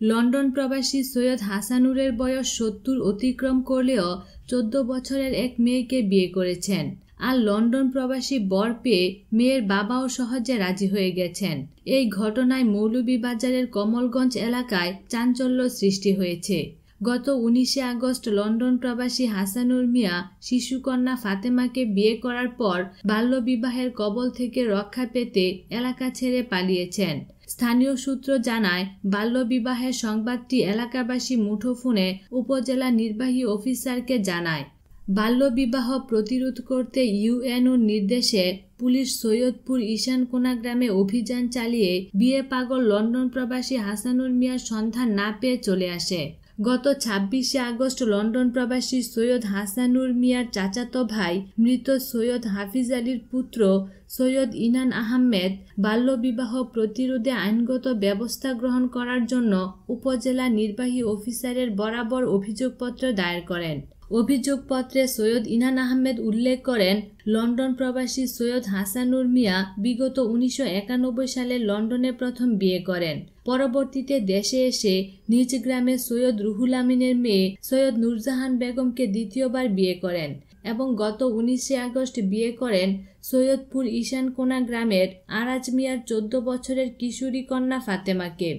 London প্রবাসী সৈয়দ হাসানুরের বয়স সত্তর অতিক্রম করলেও চোদ্দ বছরের এক মেয়েকে বিয়ে করেছেন। আর লন্ডন প্রবাসী বর পেয়ে মেয়ের বাবাও সহজে রাজি হয়ে গেছেন। এই ঘটনায় মৌলভীবাজারের কমলগঞ্জ এলাকায় চাঞ্চল্য সৃষ্টি হয়েছে। গত উনিশে আগস্ট লন্ডন প্রবাসী হাসানুর মিয়া শিশুকন্যা ফাতেমাকে বিয়ে করার পর বাল্যবিবাহের কবল থেকে রক্ষা পেতে এলাকা ছেড়ে পালিয়েছেন। স্থানীয় সূত্র জানায়, বাল্যবিবাহের সংবাদটি এলাকাবাসী মুঠোফোনে উপজেলা নির্বাহী অফিসারকে জানায়। বাল্যবিবাহ প্রতিরোধ করতে ইউএনওর নির্দেশে পুলিশ সৈয়দপুর ঈশানকোনা গ্রামে অভিযান চালিয়ে বিয়ে পাগল লন্ডন প্রবাসী হাসানুর মিয়ার সন্ধান না পেয়ে চলে আসে। গত ছাব্বিশে আগস্ট লন্ডন প্রবাসী সৈয়দ হাসানুর মিয়ার চাচাতো ভাই মৃত সৈয়দ হাফিজ আলীর পুত্র সৈয়দ ইনান আহমেদ বাল্যবিবাহ প্রতিরোধে আইনগত ব্যবস্থা গ্রহণ করার জন্য উপজেলা নির্বাহী অফিসারের বরাবর অভিযোগপত্র দায়ের করেন। অভিযোগপত্রে সৈয়দ ইনান আহমেদ উল্লেখ করেন, লন্ডন প্রবাসী সৈয়দ হাসানুর মিয়া বিগত উনিশশো একানব্বই সালে লন্ডনে প্রথম বিয়ে করেন। পরবর্তীতে দেশে এসে নিজ গ্রামে সৈয়দ রুহুল আমিনের মেয়ে সৈয়দ নুরজাহান বেগমকে দ্বিতীয়বার বিয়ে করেন এবং গত উনিশে আগস্ট বিয়ে করেন সৈয়দপুর ঈশানকোনা গ্রামের আরাজ মিয়ার চোদ্দ বছরের কিশোরী কন্যা ফাতেমাকে।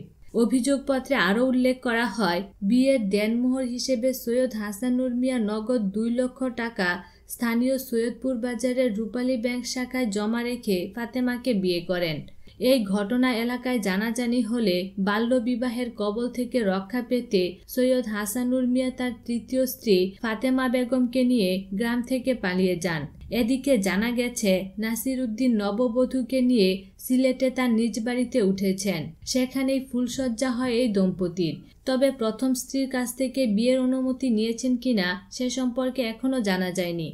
অভিযোগপত্রে আরও উল্লেখ করা হয়, বিয়ের দেনমোহর হিসেবে সৈয়দ হাসানুর মিয়া নগদ দুই লক্ষ টাকা স্থানীয় সৈয়দপুর বাজারের রূপালী ব্যাংক শাখায় জমা রেখে ফাতেমাকে বিয়ে করেন। এই ঘটনা এলাকায় জানাজানি হলে বাল্যবিবাহের কবল থেকে রক্ষা পেতে সৈয়দ হাসানুর মিয়া তার তৃতীয় স্ত্রী ফাতেমা বেগমকে নিয়ে গ্রাম থেকে পালিয়ে যান। এদিকে জানা গেছে নাসির উদ্দিন নববধূকে নিয়ে সিলেটে তার নিজ বাড়িতে উঠেছেন। সেখানেই ফুলসজ্জা হয় এই দম্পতির। তবে প্রথম স্ত্রীর কাছ থেকে বিয়ের অনুমতি নিয়েছেন কিনা সে সম্পর্কে এখনও জানা যায়নি।